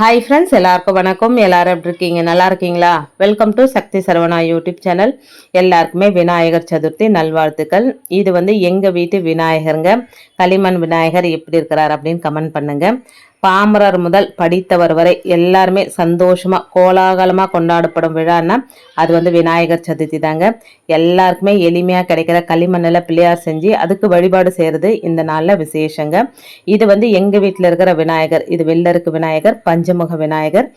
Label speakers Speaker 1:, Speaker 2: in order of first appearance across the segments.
Speaker 1: hi friends எல்லாருக்கும் வணக்கம் எல்லாரும் எப்படி இருக்கீங்க நல்லா இருக்கீங்களா welcome to Sakthi Saravana YouTube channel எல்லாருக்குமே விநாயகர் சதுர்த்தி நல்வாழ்த்துக்கள் இது வந்து எங்கள் வீட்டு விநாயகருங்க களிமண் விநாயகர் எப்படி இருக்கிறார் அப்படின்னு கமெண்ட் பண்ணுங்கள் பாமரர் முதல் படித்தவர் வரை எல்லாருமே சந்தோஷமாக கோலாகலமாக கொண்டாடப்படும் விழான்னா அது வந்து விநாயகர் சதுர்த்தி தாங்க எல்லாருக்குமே எளிமையாக கிடைக்கிற களிமண்ணில் பிள்ளையார் செஞ்சு அதுக்கு வழிபாடு செய்கிறது இந்த நாளில் விசேஷங்க இது வந்து எங்கள் வீட்டில் இருக்கிற விநாயகர் இது வெள்ளருக்கு விநாயகர் பஞ்சமுக விநாயகர்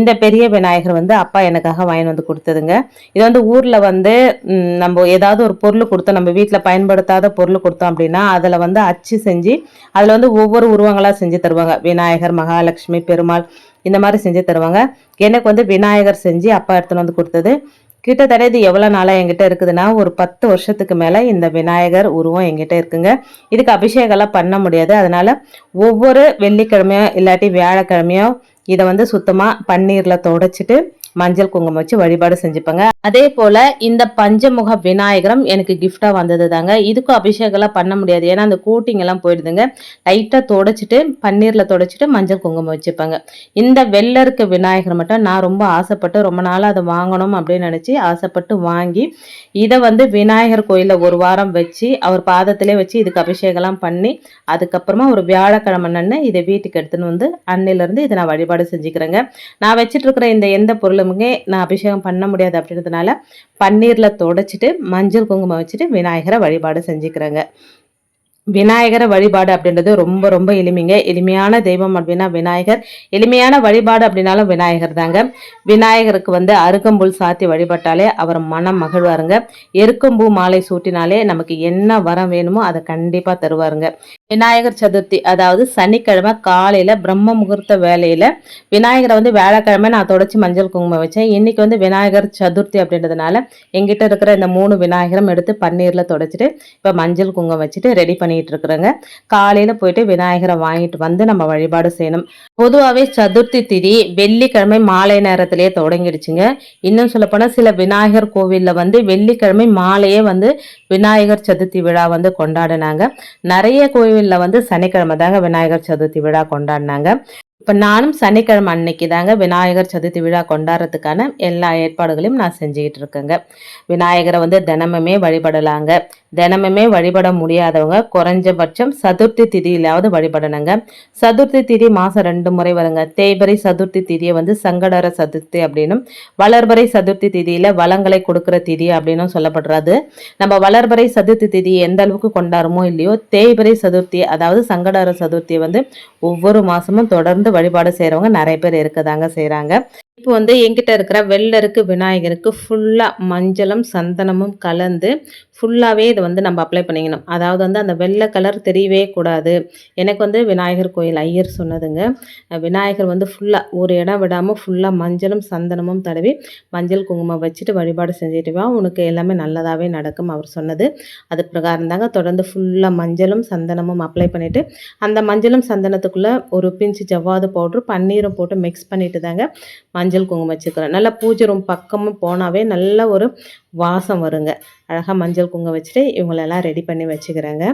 Speaker 1: இந்த பெரிய விநாயகர் வந்து அப்பா எனக்காக வாங்கி வந்து கொடுத்ததுங்க இது வந்து ஊரில் வந்து நம்ம ஏதாவது ஒரு பொருள் கொடுத்தோம் நம்ம வீட்டில் பயன்படுத்தாத பொருள் கொடுத்தோம் அப்படின்னா அதில் வந்து அச்சு செஞ்சு அதில் வந்து ஒவ்வொரு உருவங்களாக செஞ்சு தருவாங்க விநாயகர் விநாயகர் மகாலட்சுமி பெருமாள் இந்த மாதிரி செஞ்சு தருவாங்க எனக்கு வந்து விநாயகர் செஞ்சு அப்பா எடுத்துன்னு வந்து கொடுத்தது கிட்டத்தட்ட இது எவ்வளோ நாளாக எங்கிட்ட இருக்குதுன்னா ஒரு பத்து வருஷத்துக்கு மேலே இந்த விநாயகர் உருவம் எங்கிட்ட இருக்குங்க இதுக்கு அபிஷேகம்லாம் பண்ண முடியாது அதனால் ஒவ்வொரு வெள்ளிக்கிழமையோ இல்லாட்டி வியாழக்கிழமையோ இதை வந்து சுத்தமாக பன்னீரில் துடைச்சிட்டு மஞ்சள் குங்குமம் வச்சு வழிபாடு செஞ்சுப்பாங்க அதே போல இந்த பஞ்சமுக விநாயகரம் எனக்கு கிஃப்டா வந்தது தாங்க இதுக்கும் அபிஷேகம்லாம் பண்ண முடியாது ஏன்னா அந்த கூட்டிங் எல்லாம் போயிடுதுங்க லைட்டா தொடச்சிட்டு பன்னீர்ல தொடச்சிட்டு மஞ்சள் குங்குமம் வச்சுப்பாங்க இந்த வெள்ள இருக்க விநாயகர் மட்டும் நான் ரொம்ப ஆசைப்பட்டு ரொம்ப நாள் அதை வாங்கணும் அப்படின்னு நினச்சி ஆசைப்பட்டு வாங்கி இதை வந்து விநாயகர் கோயிலில் ஒரு வாரம் வச்சு அவர் பாதத்திலே வச்சு இதுக்கு அபிஷேகம்லாம் பண்ணி அதுக்கப்புறமா ஒரு வியாழக்கிழமை நன்னு இதை வீட்டுக்கு எடுத்துன்னு வந்து அன்னையிலிருந்து இதை நான் வழிபாடு செஞ்சுக்கிறேங்க நான் இருக்கிற இந்த எந்த பொருள் குழம்புங்க நான் அபிஷேகம் பண்ண முடியாது அப்படின்றதுனால பன்னீரில் தொடச்சிட்டு மஞ்சள் குங்குமம் வச்சுட்டு விநாயகரை வழிபாடு செஞ்சுக்கிறேங்க விநாயகரை வழிபாடு அப்படின்றது ரொம்ப ரொம்ப எளிமைங்க எளிமையான தெய்வம் அப்படின்னா விநாயகர் எளிமையான வழிபாடு அப்படின்னாலும் விநாயகர் தாங்க விநாயகருக்கு வந்து அருகம்புல் சாத்தி வழிபட்டாலே அவர் மனம் மகிழ்வாருங்க எருக்கம்பூ மாலை சூட்டினாலே நமக்கு என்ன வரம் வேணுமோ அதை கண்டிப்பாக தருவாருங்க விநாயகர் சதுர்த்தி அதாவது சனிக்கிழமை காலையில் பிரம்ம முகூர்த்த வேலையில் விநாயகரை வந்து வேலைக்கிழமை நான் தொடச்சி மஞ்சள் குங்குமம் வச்சேன் இன்றைக்கி வந்து விநாயகர் சதுர்த்தி அப்படின்றதுனால எங்கிட்ட இருக்கிற இந்த மூணு விநாயகரம் எடுத்து பன்னீரில் தொடச்சிட்டு இப்போ மஞ்சள் குங்குமம் வச்சுட்டு ரெடி பண்ணிகிட்டு இருக்கிறேங்க காலையில் போயிட்டு விநாயகரை வாங்கிட்டு வந்து நம்ம வழிபாடு செய்யணும் பொதுவாகவே சதுர்த்தி திதி வெள்ளிக்கிழமை மாலை நேரத்திலேயே தொடங்கிடுச்சுங்க இன்னும் சொல்லப்போனால் சில விநாயகர் கோவிலில் வந்து வெள்ளிக்கிழமை மாலையே வந்து விநாயகர் சதுர்த்தி விழா வந்து கொண்டாடினாங்க நிறைய கோவில் கோவிலில் வந்து சனிக்கிழமை தாங்க விநாயகர் சதுர்த்தி விழா கொண்டாடினாங்க இப்போ நானும் சனிக்கிழமை அன்னைக்கு தாங்க விநாயகர் சதுர்த்தி விழா கொண்டாடுறதுக்கான எல்லா ஏற்பாடுகளையும் நான் செஞ்சுக்கிட்டு இருக்கேங்க விநாயகரை வந்து தினமுமே வழிபடலாங்க தினமுமே வழிபட முடியாதவங்க குறைஞ்சபட்சம் சதுர்த்தி திதியிலாவது வழிபடணுங்க சதுர்த்தி திதி மாதம் ரெண்டு முறை வருங்க தேய்பறை சதுர்த்தி திதியை வந்து சங்கடர சதுர்த்தி அப்படின்னும் வளர்பறை சதுர்த்தி திதியில் வளங்களை கொடுக்குற திதி அப்படின்னும் சொல்லப்படுறது நம்ம வளர்பறை சதுர்த்தி திதி எந்த அளவுக்கு கொண்டாடுமோ இல்லையோ தேய்பறை சதுர்த்தி அதாவது சங்கடர சதுர்த்தி வந்து ஒவ்வொரு மாதமும் தொடர்ந்து வழிபாடு செய்கிறவங்க நிறைய பேர் இருக்கதாங்க செய்கிறாங்க இப்போ வந்து எங்கிட்ட இருக்கிற வெள்ளருக்கு விநாயகருக்கு ஃபுல்லாக மஞ்சளும் சந்தனமும் கலந்து ஃபுல்லாகவே இதை வந்து நம்ம அப்ளை பண்ணிக்கணும் அதாவது வந்து அந்த வெள்ளை கலர் தெரியவே கூடாது எனக்கு வந்து விநாயகர் கோயில் ஐயர் சொன்னதுங்க விநாயகர் வந்து ஃபுல்லாக ஒரு இடம் விடாமல் ஃபுல்லாக மஞ்சளும் சந்தனமும் தடவி மஞ்சள் குங்குமம் வச்சுட்டு வழிபாடு செஞ்சுட்டு வா உனக்கு எல்லாமே நல்லதாகவே நடக்கும் அவர் சொன்னது அது பிரகாரம் தாங்க தொடர்ந்து ஃபுல்லாக மஞ்சளும் சந்தனமும் அப்ளை பண்ணிவிட்டு அந்த மஞ்சளும் சந்தனத்துக்குள்ளே ஒரு பிஞ்சு ஜவ்வாது பவுட்ரு பன்னீரும் போட்டு மிக்ஸ் பண்ணிவிட்டு தாங்க மஞ்சள் குங்குமம் வச்சுக்கிறேன் நல்லா பூஜை ரூம் பக்கமும் போனாவே நல்ல ஒரு வாசம் வருங்க அழகாக மஞ்சள் குங்குமம் வச்சுட்டு இவங்களெல்லாம் ரெடி பண்ணி வச்சுக்கிறேங்க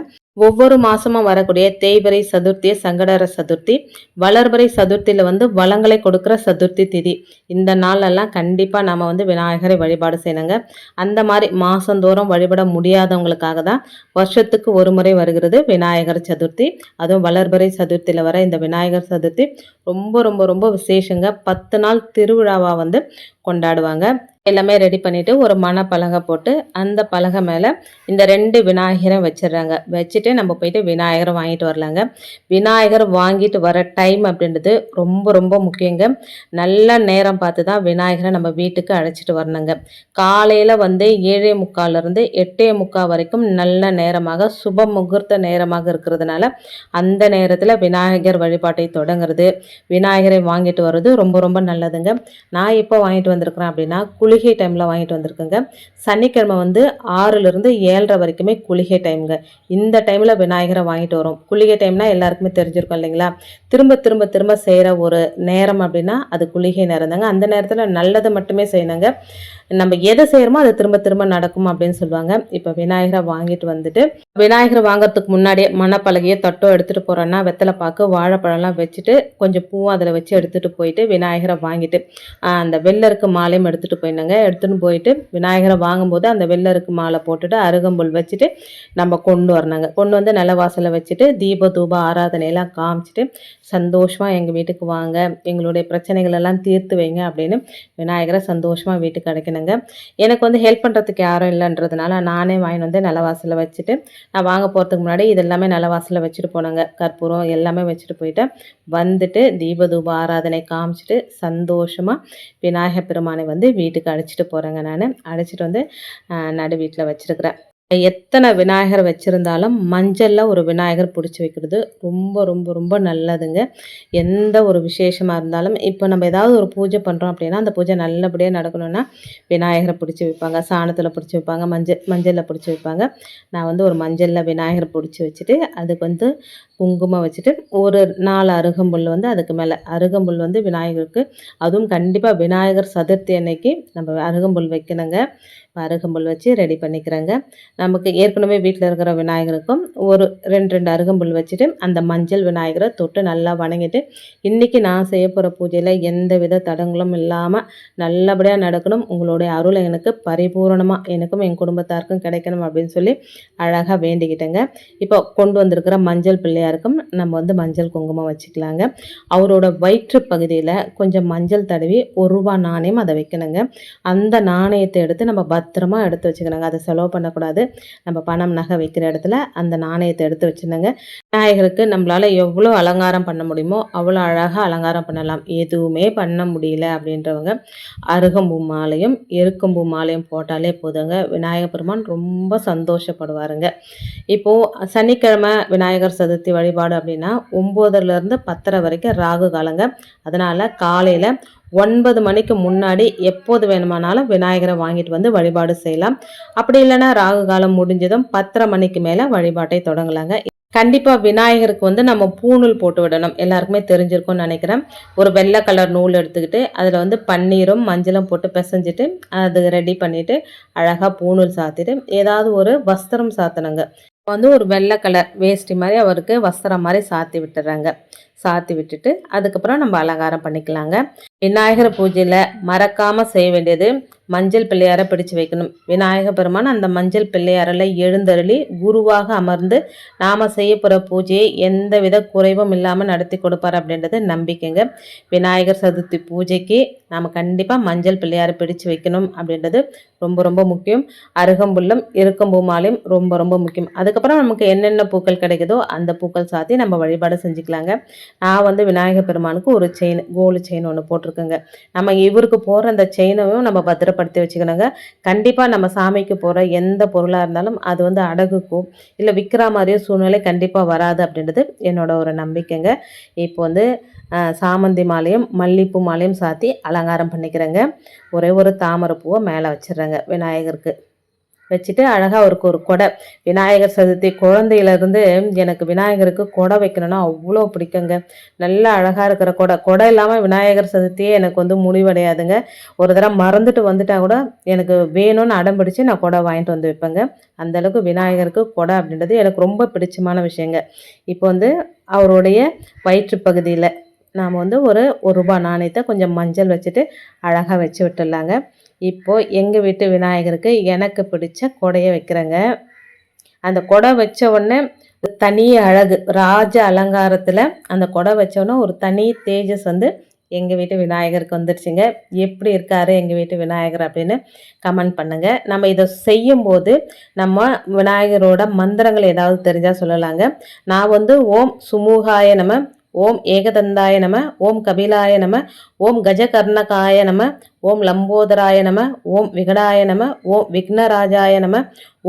Speaker 1: ஒவ்வொரு மாசமும் வரக்கூடிய தேய்பிரை சதுர்த்தியை சங்கடர சதுர்த்தி வளர்பிறை சதுர்த்தியில் வந்து வளங்களை கொடுக்குற சதுர்த்தி திதி இந்த நாளெல்லாம் கண்டிப்பாக நம்ம வந்து விநாயகரை வழிபாடு செய்யணுங்க அந்த மாதிரி மாதந்தோறும் வழிபட முடியாதவங்களுக்காக தான் வருஷத்துக்கு ஒரு முறை வருகிறது விநாயகர் சதுர்த்தி அதுவும் வளர்பிறை சதுர்த்தியில் வர இந்த விநாயகர் சதுர்த்தி ரொம்ப ரொம்ப ரொம்ப விசேஷங்க பத்து நாள் திருவிழாவாக வந்து கொண்டாடுவாங்க எல்லாமே ரெடி பண்ணிவிட்டு ஒரு மணப்பலகை பலகை போட்டு அந்த பலகை மேலே இந்த ரெண்டு விநாயகரை வச்சிடுறாங்க வச்சுட்டு நம்ம போயிட்டு விநாயகரை வாங்கிட்டு வரலாங்க விநாயகர் வாங்கிட்டு வர டைம் அப்படின்றது ரொம்ப ரொம்ப முக்கியங்க நல்ல நேரம் பார்த்து தான் விநாயகரை நம்ம வீட்டுக்கு அழைச்சிட்டு வரணுங்க காலையில் வந்து ஏழே முக்கால்லேருந்து எட்டே முக்கால் வரைக்கும் நல்ல நேரமாக சுப முகூர்த்த நேரமாக இருக்கிறதுனால அந்த நேரத்தில் விநாயகர் வழிபாட்டை தொடங்குறது விநாயகரை வாங்கிட்டு வர்றது ரொம்ப ரொம்ப நல்லதுங்க நான் இப்போ வாங்கிட்டு வந்திருக்கிறேன் அப்படின்னா குளி குளிகை டைமில் வாங்கிட்டு வந்திருக்கேங்க சனிக்கிழமை வந்து ஆறுலேருந்து ஏழரை வரைக்குமே குளிகை டைமுங்க இந்த டைமில் விநாயகரை வாங்கிட்டு வரும் குளிகை டைம்னால் எல்லாருக்குமே தெரிஞ்சிருக்கும் இல்லைங்களா திரும்ப திரும்ப திரும்ப செய்கிற ஒரு நேரம் அப்படின்னா அது குளிகை நேரம் தாங்க அந்த நேரத்தில் நல்லதை மட்டுமே செய்யணுங்க நம்ம எதை செய்கிறோமோ அது திரும்ப திரும்ப நடக்கும் அப்படின்னு சொல்லுவாங்க இப்போ விநாயகரை வாங்கிட்டு வந்துட்டு விநாயகரை வாங்குறதுக்கு முன்னாடியே மணப்பலகையை தட்டோ எடுத்துகிட்டு போகிறோன்னா வெத்தலை பாக்கு வாழைப்பழம்லாம் வச்சுட்டு கொஞ்சம் பூவும் அதில் வச்சு எடுத்துகிட்டு போயிட்டு விநாயகரை வாங்கிட்டு அந்த வெள்ளருக்கு மாலையும் எடுத்துகிட்டு போயிருந்தாங்க எடுத்துகிட்டு போயிட்டு விநாயகரை வாங்கும்போது அந்த வெள்ளருக்கு மாலை போட்டுட்டு அருகம்புல் வச்சுட்டு நம்ம கொண்டு வரணுங்க கொண்டு வந்து நில வாசலை வச்சுட்டு தீப தூப ஆராதனையெல்லாம் காமிச்சிட்டு சந்தோஷமாக எங்கள் வீட்டுக்கு வாங்க எங்களுடைய பிரச்சனைகள் எல்லாம் தீர்த்து வைங்க அப்படின்னு விநாயகரை சந்தோஷமாக வீட்டுக்கு கிடைக்கணும் பண்ணுங்க எனக்கு வந்து ஹெல்ப் பண்ணுறதுக்கு யாரும் இல்லைன்றதுனால நானே வாங்கி வந்து நல்ல வாசலில் வச்சுட்டு நான் வாங்க போகிறதுக்கு முன்னாடி இது எல்லாமே நல்ல வாசலில் வச்சுட்டு போனேங்க கற்பூரம் எல்லாமே வச்சுட்டு போயிட்டு வந்துட்டு தூப ஆராதனை காமிச்சிட்டு சந்தோஷமாக விநாயகர் பெருமானை வந்து வீட்டுக்கு அழைச்சிட்டு போகிறேங்க நான் அழைச்சிட்டு வந்து நடு வீட்டில் வச்சுருக்கிறேன் எத்தனை விநாயகர் வச்சுருந்தாலும் மஞ்சளில் ஒரு விநாயகர் பிடிச்சி வைக்கிறது ரொம்ப ரொம்ப ரொம்ப நல்லதுங்க எந்த ஒரு விசேஷமாக இருந்தாலும் இப்போ நம்ம ஏதாவது ஒரு பூஜை பண்ணுறோம் அப்படின்னா அந்த பூஜை நல்லபடியாக நடக்கணும்னா விநாயகரை பிடிச்சி வைப்பாங்க சாணத்தில் பிடிச்சி வைப்பாங்க மஞ்சள் மஞ்சளில் பிடிச்சி வைப்பாங்க நான் வந்து ஒரு மஞ்சளில் விநாயகர் பிடிச்சி வச்சுட்டு அதுக்கு வந்து குங்குமம் வச்சுட்டு ஒரு நாலு அருகம்புல் வந்து அதுக்கு மேலே அருகம்புல் வந்து விநாயகருக்கு அதுவும் கண்டிப்பாக விநாயகர் சதுர்த்தி அன்னைக்கு நம்ம அருகம்புல் வைக்கணுங்க அருகம்புல் வச்சு ரெடி பண்ணிக்கிறேங்க நமக்கு ஏற்கனவே வீட்டில் இருக்கிற விநாயகருக்கும் ஒரு ரெண்டு ரெண்டு அருகம்புல் வச்சுட்டு அந்த மஞ்சள் விநாயகரை தொட்டு நல்லா வணங்கிட்டு இன்றைக்கி நான் செய்ய போகிற பூஜையில் எந்த வித தடங்களும் இல்லாமல் நல்லபடியாக நடக்கணும் உங்களுடைய அருளை எனக்கு பரிபூரணமாக எனக்கும் என் குடும்பத்தாருக்கும் கிடைக்கணும் அப்படின்னு சொல்லி அழகாக வேண்டிக்கிட்டேங்க இப்போ கொண்டு வந்திருக்கிற மஞ்சள் பிள்ளையாருக்கும் நம்ம வந்து மஞ்சள் குங்குமம் வச்சுக்கலாங்க அவரோட வயிற்று பகுதியில் கொஞ்சம் மஞ்சள் தடவி ஒரு ரூபா நாணயம் அதை வைக்கணுங்க அந்த நாணயத்தை எடுத்து நம்ம பத்திரமா எடுத்து வச்சுக்கணுங்க அதை செலவு பண்ணக்கூடாது நம்ம பணம் நகை வைக்கிற இடத்துல அந்த நாணயத்தை எடுத்து வச்சுருந்தேங்க விநாயகருக்கு நம்மளால் எவ்வளோ அலங்காரம் பண்ண முடியுமோ அவ்வளோ அழகாக அலங்காரம் பண்ணலாம் எதுவுமே பண்ண முடியல அப்படின்றவங்க அருகம்பூ மாலையும் எருக்கம்பூ மாலையும் போட்டாலே போதுங்க விநாயகர் பெருமான் ரொம்ப சந்தோஷப்படுவாருங்க இப்போது சனிக்கிழமை விநாயகர் சதுர்த்தி வழிபாடு அப்படின்னா ஒம்போதுலேருந்து பத்தரை வரைக்கும் ராகு காலங்க அதனால் காலையில் ஒன்பது மணிக்கு முன்னாடி எப்போது வேணுமானாலும் விநாயகரை வாங்கிட்டு வந்து வழிபாடு செய்யலாம் அப்படி இல்லைன்னா ராகு காலம் முடிஞ்சதும் பத்தரை மணிக்கு மேலே வழிபாட்டை தொடங்கலாங்க கண்டிப்பாக விநாயகருக்கு வந்து நம்ம பூணூல் போட்டு விடணும் எல்லாருக்குமே தெரிஞ்சிருக்கும்னு நினைக்கிறேன் ஒரு வெள்ளை கலர் நூல் எடுத்துக்கிட்டு அதில் வந்து பன்னீரும் மஞ்சளும் போட்டு பிசைஞ்சிட்டு அது ரெடி பண்ணிவிட்டு அழகாக பூணூல் சாத்திட்டு ஏதாவது ஒரு வஸ்திரம் சாத்தணுங்க வந்து ஒரு வெள்ளை கலர் வேஷ்டி மாதிரி அவருக்கு வஸ்திரம் மாதிரி சாத்தி விட்டுறாங்க சாத்தி விட்டுட்டு அதுக்கப்புறம் நம்ம அலங்காரம் பண்ணிக்கலாங்க விநாயகர் பூஜையில் மறக்காமல் செய்ய வேண்டியது மஞ்சள் பிள்ளையாரை பிடிச்சு வைக்கணும் விநாயகர் பெருமான் அந்த மஞ்சள் பிள்ளையாரில் எழுந்தருளி குருவாக அமர்ந்து நாம் செய்ய போகிற பூஜையை எந்த வித குறைவும் இல்லாமல் நடத்தி கொடுப்பார் அப்படின்றது நம்பிக்கைங்க விநாயகர் சதுர்த்தி பூஜைக்கு நாம் கண்டிப்பாக மஞ்சள் பிள்ளையாரை பிடிச்சு வைக்கணும் அப்படின்றது ரொம்ப ரொம்ப முக்கியம் அருகம்புல்லும் இருக்கும்பூ மாலையும் ரொம்ப ரொம்ப முக்கியம் அதுக்கப்புறம் நமக்கு என்னென்ன பூக்கள் கிடைக்குதோ அந்த பூக்கள் சாத்தி நம்ம வழிபாடு செஞ்சுக்கலாங்க நான் வந்து விநாயகர் பெருமானுக்கு ஒரு செயின் கோல்டு செயின் ஒன்று போட்டிருக்கேங்க நம்ம இவருக்கு போகிற அந்த செயினையும் நம்ம பத்திரப்படுத்தி வச்சுக்கணுங்க கண்டிப்பாக நம்ம சாமிக்கு போகிற எந்த பொருளாக இருந்தாலும் அது வந்து அடகுக்கும் இல்லை விற்கிற மாதிரியோ சூழ்நிலை கண்டிப்பாக வராது அப்படின்றது என்னோட ஒரு நம்பிக்கைங்க இப்போ வந்து சாமந்தி மாலையும் மல்லிப்பூ மாலையும் சாத்தி அலங்காரம் பண்ணிக்கிறேங்க ஒரே ஒரு தாமரை பூவை மேலே வச்சிடுறேங்க விநாயகருக்கு வச்சுட்டு அழகாக அவருக்கு ஒரு கொடை விநாயகர் சதுர்த்தி குழந்தையிலேருந்து எனக்கு விநாயகருக்கு கொடை வைக்கணும்னா அவ்வளோ பிடிக்குங்க நல்லா அழகாக இருக்கிற கொடை கொடை இல்லாமல் விநாயகர் சதுர்த்தியே எனக்கு வந்து முடிவடையாதுங்க ஒரு தடவை மறந்துட்டு வந்துட்டா கூட எனக்கு வேணும்னு அடம் பிடிச்சி நான் கொடை வாங்கிட்டு வந்து வைப்பேங்க அந்தளவுக்கு விநாயகருக்கு கொடை அப்படின்றது எனக்கு ரொம்ப பிடிச்சமான விஷயங்க இப்போ வந்து அவருடைய வயிற்று பகுதியில் நாம் வந்து ஒரு ஒரு ரூபா நாணயத்தை கொஞ்சம் மஞ்சள் வச்சுட்டு அழகாக வச்சு விட்டுடலாங்க இப்போது எங்கள் வீட்டு விநாயகருக்கு எனக்கு பிடிச்ச கொடையை வைக்கிறேங்க அந்த கொடை வச்ச உடனே தனி அழகு ராஜ அலங்காரத்தில் அந்த கொடை வச்சோன்னா ஒரு தனி தேஜஸ் வந்து எங்கள் வீட்டு விநாயகருக்கு வந்துடுச்சுங்க எப்படி இருக்காரு எங்கள் வீட்டு விநாயகர் அப்படின்னு கமெண்ட் பண்ணுங்கள் நம்ம இதை செய்யும்போது நம்ம விநாயகரோட மந்திரங்கள் ஏதாவது தெரிஞ்சால் சொல்லலாங்க நான் வந்து ஓம் சுமூகாய நம்ம ஓம் ஏகதந்தாய நம ஓம் கபிலாய நம ஓம் கஜகர்ணகாய நம ஓம் லம்போதராய நம ஓம் விகடாய நம ஓம் விக்னராஜாய நம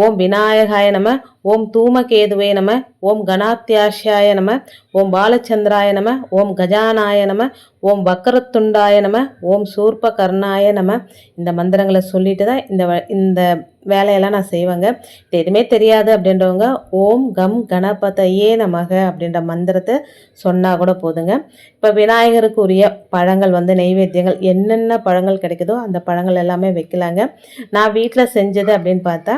Speaker 1: ஓம் விநாயகாய நம ஓம் தூமகேதுவே நம ஓம் கணாத்தியாஷாய நம ஓம் பாலச்சந்திராய நம ஓம் கஜானாய நம ஓம் வக்கரத்துண்டாய நம ஓம் கர்ணாய நம இந்த மந்திரங்களை சொல்லிட்டு தான் இந்த இந்த வேலையெல்லாம் நான் செய்வேங்க இது எதுவுமே தெரியாது அப்படின்றவங்க ஓம் கம் கணபதையே நமக அப்படின்ற மந்திரத்தை சொன்னால் கூட போதுங்க இப்போ விநாயகருக்கு உரிய பழங்கள் வந்து நெய்வேத்தியங்கள் என்னென்ன பழங்கள் கிடைக்குதோ அந்த பழங்கள் எல்லாமே வைக்கலாங்க நான் வீட்டில் செஞ்சது அப்படின்னு பார்த்தா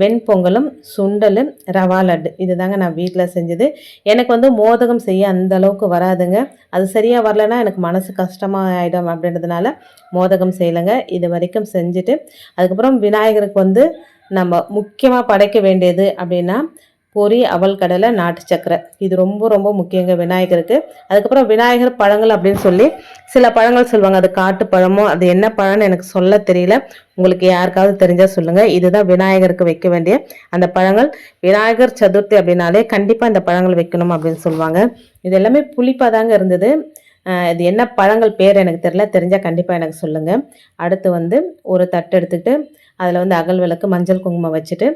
Speaker 1: வெண்பொங்கலும் சுண்டலும் ரவா லட்டு இது தாங்க நான் வீட்டில் செஞ்சது எனக்கு வந்து மோதகம் செய்ய அந்த அளவுக்கு வராதுங்க அது சரியாக வரலன்னா எனக்கு மனசு கஷ்டமாக ஆகிடும் அப்படின்றதுனால மோதகம் செய்யலைங்க இது வரைக்கும் செஞ்சுட்டு அதுக்கப்புறம் விநாயகருக்கு வந்து நம்ம முக்கியமாக படைக்க வேண்டியது அப்படின்னா பொறி அவல் கடலை நாட்டு சக்கரை இது ரொம்ப ரொம்ப முக்கியங்க விநாயகருக்கு அதுக்கப்புறம் விநாயகர் பழங்கள் அப்படின்னு சொல்லி சில பழங்கள் சொல்லுவாங்க அது காட்டு பழமோ அது என்ன பழம்னு எனக்கு சொல்ல தெரியல உங்களுக்கு யாருக்காவது தெரிஞ்சால் சொல்லுங்கள் இதுதான் விநாயகருக்கு வைக்க வேண்டிய அந்த பழங்கள் விநாயகர் சதுர்த்தி அப்படின்னாலே கண்டிப்பாக இந்த பழங்கள் வைக்கணும் அப்படின்னு சொல்லுவாங்க இது எல்லாமே புளிப்பாக தாங்க இருந்தது இது என்ன பழங்கள் பேர் எனக்கு தெரியல தெரிஞ்சால் கண்டிப்பாக எனக்கு சொல்லுங்கள் அடுத்து வந்து ஒரு தட்டு எடுத்துக்கிட்டு அதில் வந்து அகல் விளக்கு மஞ்சள் குங்குமம் வச்சுட்டு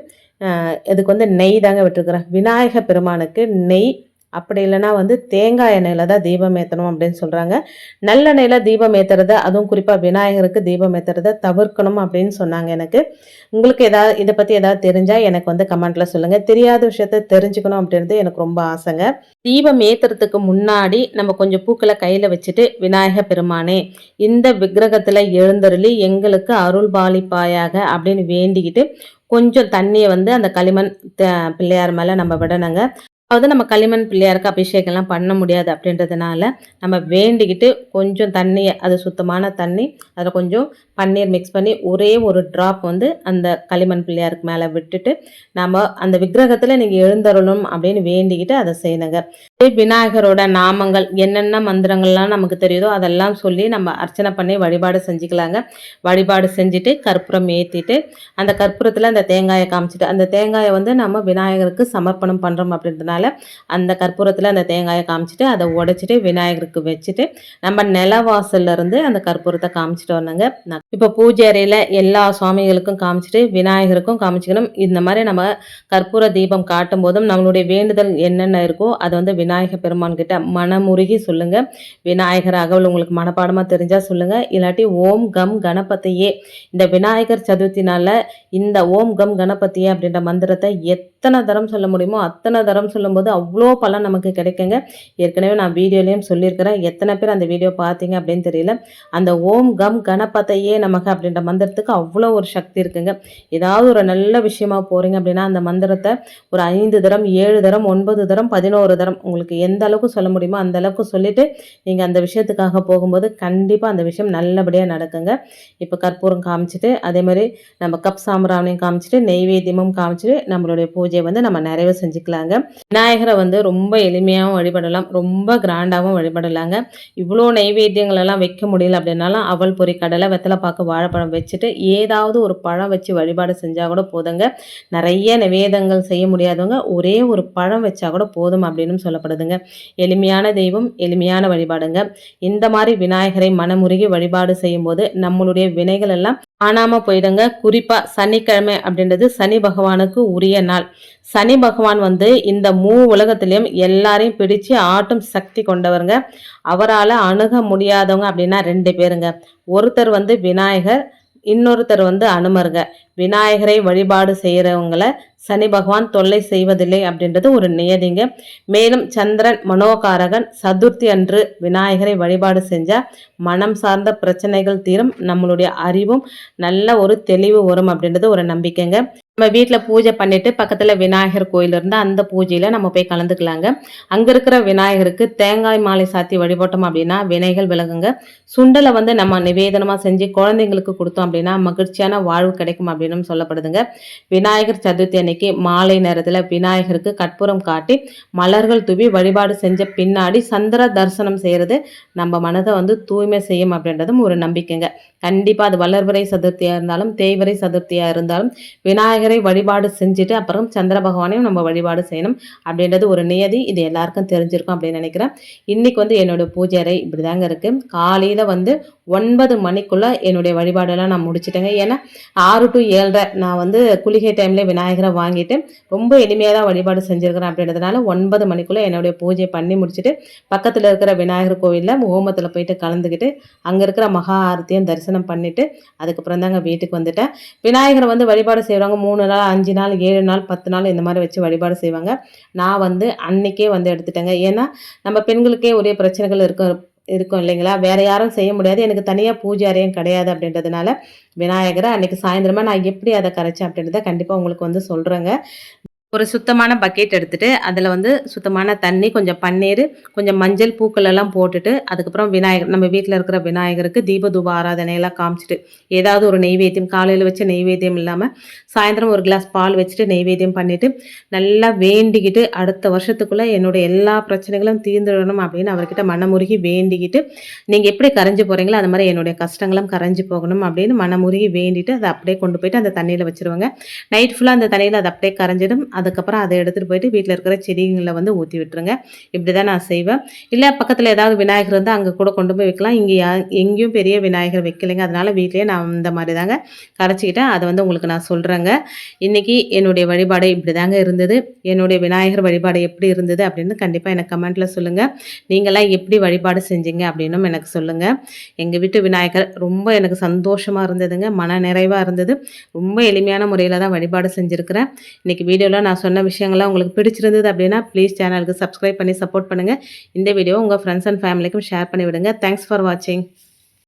Speaker 1: இதுக்கு வந்து நெய் தாங்க விட்டுருக்குறேன் விநாயக பெருமானுக்கு நெய் அப்படி இல்லைனா வந்து தேங்காய் எண்ணெயில் தான் தீபம் ஏற்றணும் அப்படின்னு சொல்கிறாங்க நல்லெண்ணெயில் தீபம் ஏற்றுறத அதுவும் குறிப்பாக விநாயகருக்கு தீபம் ஏற்றுறத தவிர்க்கணும் அப்படின்னு சொன்னாங்க எனக்கு உங்களுக்கு எதாவது இதை பற்றி ஏதாவது தெரிஞ்சால் எனக்கு வந்து கமெண்ட்டில் சொல்லுங்கள் தெரியாத விஷயத்த தெரிஞ்சுக்கணும் அப்படின்றது எனக்கு ரொம்ப ஆசைங்க தீபம் ஏற்றுறதுக்கு முன்னாடி நம்ம கொஞ்சம் பூக்களை கையில் வச்சுட்டு விநாயக பெருமானே இந்த விக்கிரகத்தில் எழுந்தருளி எங்களுக்கு அருள் பாலிப்பாயாக அப்படின்னு வேண்டிக்கிட்டு கொஞ்சம் தண்ணியை வந்து அந்த களிமண் பிள்ளையார் மேலே நம்ம விடணுங்க அது நம்ம களிமண் பிள்ளையாருக்கு அபிஷேகம்லாம் பண்ண முடியாது அப்படின்றதுனால நம்ம வேண்டிக்கிட்டு கொஞ்சம் தண்ணியை அது சுத்தமான தண்ணி அதில் கொஞ்சம் பன்னீர் மிக்ஸ் பண்ணி ஒரே ஒரு ட்ராப் வந்து அந்த களிமண் பிள்ளையாருக்கு மேலே விட்டுட்டு நம்ம அந்த விக்கிரகத்தில் நீங்கள் எழுந்தருளும் அப்படின்னு வேண்டிக்கிட்டு அதை செய்யணுங்க விநாயகரோட நாமங்கள் என்னென்ன மந்திரங்கள்லாம் நமக்கு தெரியுதோ அதெல்லாம் சொல்லி நம்ம அர்ச்சனை பண்ணி வழிபாடு செஞ்சுக்கலாங்க வழிபாடு செஞ்சுட்டு கற்பூரம் ஏற்றிட்டு அந்த கற்பூரத்தில் அந்த தேங்காயை காமிச்சிட்டு அந்த தேங்காயை வந்து நம்ம விநாயகருக்கு சமர்ப்பணம் பண்ணுறோம் அப்படின்றதுனால அந்த கற்பூரத்தில் அந்த தேங்காயை காமிச்சிட்டு அதை உடைச்சிட்டு விநாயகருக்கு வச்சுட்டு நம்ம நிலவாசல்லேருந்து அந்த கற்பூரத்தை காமிச்சிட்டு வந்தாங்க இப்போ பூஜை அறையில் எல்லா சுவாமிகளுக்கும் காமிச்சிட்டு விநாயகருக்கும் காமிச்சிக்கணும் இந்த மாதிரி நம்ம கற்பூர தீபம் காட்டும் போதும் நம்மளுடைய வேண்டுதல் என்னென்ன இருக்கோ அதை வந்து விநாயகர் பெருமான் கிட்ட மனமுருகி சொல்லுங்கள் விநாயகர் அகவல் உங்களுக்கு மனப்பாடமாக தெரிஞ்சால் சொல்லுங்கள் இல்லாட்டி ஓம் கம் கணபதியே இந்த விநாயகர் சதுர்த்தினால் இந்த ஓம் கம் கணபதியே அப்படின்ற மந்திரத்தை எத் எத்தனை தரம் சொல்ல முடியுமோ அத்தனை தரம் சொல்லும்போது அவ்வளோ பலன் நமக்கு கிடைக்குங்க ஏற்கனவே நான் வீடியோலேயும் சொல்லியிருக்கிறேன் எத்தனை பேர் அந்த வீடியோ பார்த்தீங்க அப்படின்னு தெரியல அந்த ஓம் கம் கணபத்தையே நமக்கு அப்படின்ற மந்திரத்துக்கு அவ்வளோ ஒரு சக்தி இருக்குங்க ஏதாவது ஒரு நல்ல விஷயமா போகிறீங்க அப்படின்னா அந்த மந்திரத்தை ஒரு ஐந்து தரம் ஏழு தரம் ஒன்பது தரம் பதினோரு தரம் உங்களுக்கு எந்த அளவுக்கு சொல்ல முடியுமோ அந்த அளவுக்கு சொல்லிவிட்டு நீங்கள் அந்த விஷயத்துக்காக போகும்போது கண்டிப்பாக அந்த விஷயம் நல்லபடியாக நடக்குங்க இப்போ கற்பூரம் காமிச்சிட்டு அதே மாதிரி நம்ம கப் சாம்பிராமணியும் காமிச்சிட்டு நெய்வேத்தியமும் காமிச்சிட்டு நம்மளுடைய பூஜை பூஜையை வந்து நம்ம நிறைவு செஞ்சுக்கலாங்க விநாயகரை வந்து ரொம்ப எளிமையாகவும் வழிபடலாம் ரொம்ப கிராண்டாகவும் வழிபடலாங்க இவ்வளோ நைவேத்தியங்கள் எல்லாம் வைக்க முடியல அப்படின்னாலும் அவல் பொறி கடலை வெத்தலை பாக்கு வாழைப்பழம் வச்சுட்டு ஏதாவது ஒரு பழம் வச்சு வழிபாடு செஞ்சால் கூட போதுங்க நிறைய நிவேதங்கள் செய்ய முடியாதவங்க ஒரே ஒரு பழம் வச்சா கூட போதும் அப்படின்னு சொல்லப்படுதுங்க எளிமையான தெய்வம் எளிமையான வழிபாடுங்க இந்த மாதிரி விநாயகரை மனமுருகி வழிபாடு செய்யும்போது நம்மளுடைய வினைகள் எல்லாம் ஆணாமல் போயிடுங்க குறிப்பாக சனிக்கிழமை அப்படின்றது சனி பகவானுக்கு உரிய நாள் சனி பகவான் வந்து இந்த மூ உலகத்திலையும் எல்லாரையும் பிடிச்சு ஆட்டும் சக்தி கொண்டவருங்க அவரால் அணுக முடியாதவங்க அப்படின்னா ரெண்டு பேருங்க ஒருத்தர் வந்து விநாயகர் இன்னொருத்தர் வந்து அனுமருங்க விநாயகரை வழிபாடு செய்கிறவங்களை சனி பகவான் தொல்லை செய்வதில்லை அப்படின்றது ஒரு நியதிங்க மேலும் சந்திரன் மனோகாரகன் சதுர்த்தி அன்று விநாயகரை வழிபாடு செஞ்சால் மனம் சார்ந்த பிரச்சனைகள் தீரும் நம்மளுடைய அறிவும் நல்ல ஒரு தெளிவு வரும் அப்படின்றது ஒரு நம்பிக்கைங்க நம்ம வீட்டில் பூஜை பண்ணிவிட்டு பக்கத்தில் விநாயகர் கோயில் இருந்தால் அந்த பூஜையில் நம்ம போய் கலந்துக்கலாங்க அங்கே இருக்கிற விநாயகருக்கு தேங்காய் மாலை சாத்தி வழிபட்டோம் அப்படின்னா வினைகள் விலகுங்க சுண்டலை வந்து நம்ம நிவேதனமாக செஞ்சு குழந்தைங்களுக்கு கொடுத்தோம் அப்படின்னா மகிழ்ச்சியான வாழ்வு கிடைக்கும் அப்படின்னு சொல்லப்படுதுங்க விநாயகர் சதுர்த்தி அன்னைக்கு மாலை நேரத்தில் விநாயகருக்கு கற்பூரம் காட்டி மலர்கள் தூவி வழிபாடு செஞ்ச பின்னாடி சந்திர தரிசனம் செய்கிறது நம்ம மனதை வந்து தூய்மை செய்யும் அப்படின்றதும் ஒரு நம்பிக்கைங்க கண்டிப்பாக அது வளர்வரை சதுர்த்தியாக இருந்தாலும் தேய்வரை சதுர்த்தியாக இருந்தாலும் விநாயகரை வழிபாடு செஞ்சுட்டு அப்புறம் சந்திர பகவானையும் நம்ம வழிபாடு செய்யணும் அப்படின்றது ஒரு நியதி இது எல்லாருக்கும் தெரிஞ்சிருக்கும் அப்படின்னு நினைக்கிறேன் இன்றைக்கி வந்து என்னோடய பூஜை அறை இப்படி தாங்க இருக்குது காலையில் வந்து ஒன்பது மணிக்குள்ளே என்னுடைய வழிபாடெல்லாம் நான் முடிச்சிட்டேங்க ஏன்னா ஆறு டு ஏழரை நான் வந்து குளிகை டைமில் விநாயகரை வாங்கிட்டு ரொம்ப எளிமையாக தான் வழிபாடு செஞ்சுருக்கிறேன் அப்படின்றதுனால ஒன்பது மணிக்குள்ளே என்னுடைய பூஜை பண்ணி முடிச்சுட்டு பக்கத்தில் இருக்கிற விநாயகர் கோவிலில் ஹோமத்தில் போயிட்டு கலந்துக்கிட்டு அங்கே இருக்கிற மகா ஆரத்தியும் தரிசனம் பண்ணிவிட்டு அதுக்கப்புறம் தாங்க வீட்டுக்கு வந்துட்டேன் விநாயகரை வந்து வழிபாடு செய்வாங்க மூணு நாள் அஞ்சு நாள் ஏழு நாள் பத்து நாள் இந்த மாதிரி வச்சு வழிபாடு செய்வாங்க நான் வந்து அன்னைக்கே வந்து எடுத்துட்டேங்க ஏன்னா நம்ம பெண்களுக்கே ஒரே பிரச்சனைகள் இருக்க இருக்கும் இல்லைங்களா வேறு யாரும் செய்ய முடியாது எனக்கு தனியாக பூஜை அறையும் கிடையாது அப்படின்றதுனால விநாயகரை அன்னைக்கு சாயந்தரமாக நான் எப்படி அதை கரைச்சேன் அப்படின்றத கண்டிப்பாக உங்களுக்கு வந்து சொல்கிறேங்க ஒரு சுத்தமான பக்கெட் எடுத்துகிட்டு அதில் வந்து சுத்தமான தண்ணி கொஞ்சம் பன்னீர் கொஞ்சம் மஞ்சள் பூக்கள் எல்லாம் போட்டுட்டு அதுக்கப்புறம் விநாயகர் நம்ம வீட்டில் இருக்கிற விநாயகருக்கு தீபதூப ஆராதனையெல்லாம் காமிச்சிட்டு ஏதாவது ஒரு நெய்வேத்தியம் காலையில் வச்சு நெய்வேத்தியம் இல்லாமல் சாயந்தரம் ஒரு கிளாஸ் பால் வச்சுட்டு நெய்வேத்தியம் பண்ணிவிட்டு நல்லா வேண்டிக்கிட்டு அடுத்த வருஷத்துக்குள்ளே என்னோடய எல்லா பிரச்சனைகளும் தீர்ந்துடணும் அப்படின்னு அவர்கிட்ட மனமுருகி வேண்டிக்கிட்டு நீங்கள் எப்படி கரைஞ்சி போகிறீங்களோ அந்த மாதிரி என்னுடைய கஷ்டங்களும் கரைஞ்சி போகணும் அப்படின்னு மனமுருகி வேண்டிட்டு அதை அப்படியே கொண்டு போயிட்டு அந்த தண்ணியில் வச்சுருவாங்க நைட் ஃபுல்லாக அந்த தண்ணியில் அதை அப்படியே கரைஞ்சிடும் அதுக்கப்புறம் அதை எடுத்துகிட்டு போயிட்டு வீட்டில் இருக்கிற செடிங்களில் வந்து ஊற்றி விட்டுருங்க இப்படி தான் நான் செய்வேன் இல்லை பக்கத்தில் ஏதாவது விநாயகர் இருந்தால் அங்கே கூட கொண்டு போய் வைக்கலாம் இங்கே யா எங்கேயும் பெரிய விநாயகர் வைக்கலைங்க அதனால் வீட்லேயே நான் இந்த மாதிரி தாங்க கரைச்சிக்கிட்டேன் அதை வந்து உங்களுக்கு நான் சொல்கிறேங்க இன்றைக்கி என்னுடைய வழிபாடு இப்படி தாங்க இருந்தது என்னுடைய விநாயகர் வழிபாடு எப்படி இருந்தது அப்படின்னு கண்டிப்பாக எனக்கு கமெண்ட்டில் சொல்லுங்கள் நீங்களாம் எப்படி வழிபாடு செஞ்சீங்க அப்படின்னும் எனக்கு சொல்லுங்கள் எங்கள் வீட்டு விநாயகர் ரொம்ப எனக்கு சந்தோஷமாக இருந்ததுங்க மன நிறைவாக இருந்தது ரொம்ப எளிமையான முறையில் தான் வழிபாடு செஞ்சுருக்கிறேன் இன்றைக்கி வீடியோவில் நான் சொன்ன விஷயங்கள்லாம் உங்களுக்கு பிடிச்சிருந்தது அப்படின்னா ப்ளீஸ் சேனலுக்கு சப்ஸ்கிரைப் பண்ணி சப்போர்ட் பண்ணுங்கள் இந்த வீடியோ உங்கள் ஃப்ரெண்ட்ஸ் அண்ட் ஃபேமிலிக்கும் ஷேர் பண்ணிவிடுங்க தேங்க்ஸ் ஃபார் வாட்சிங்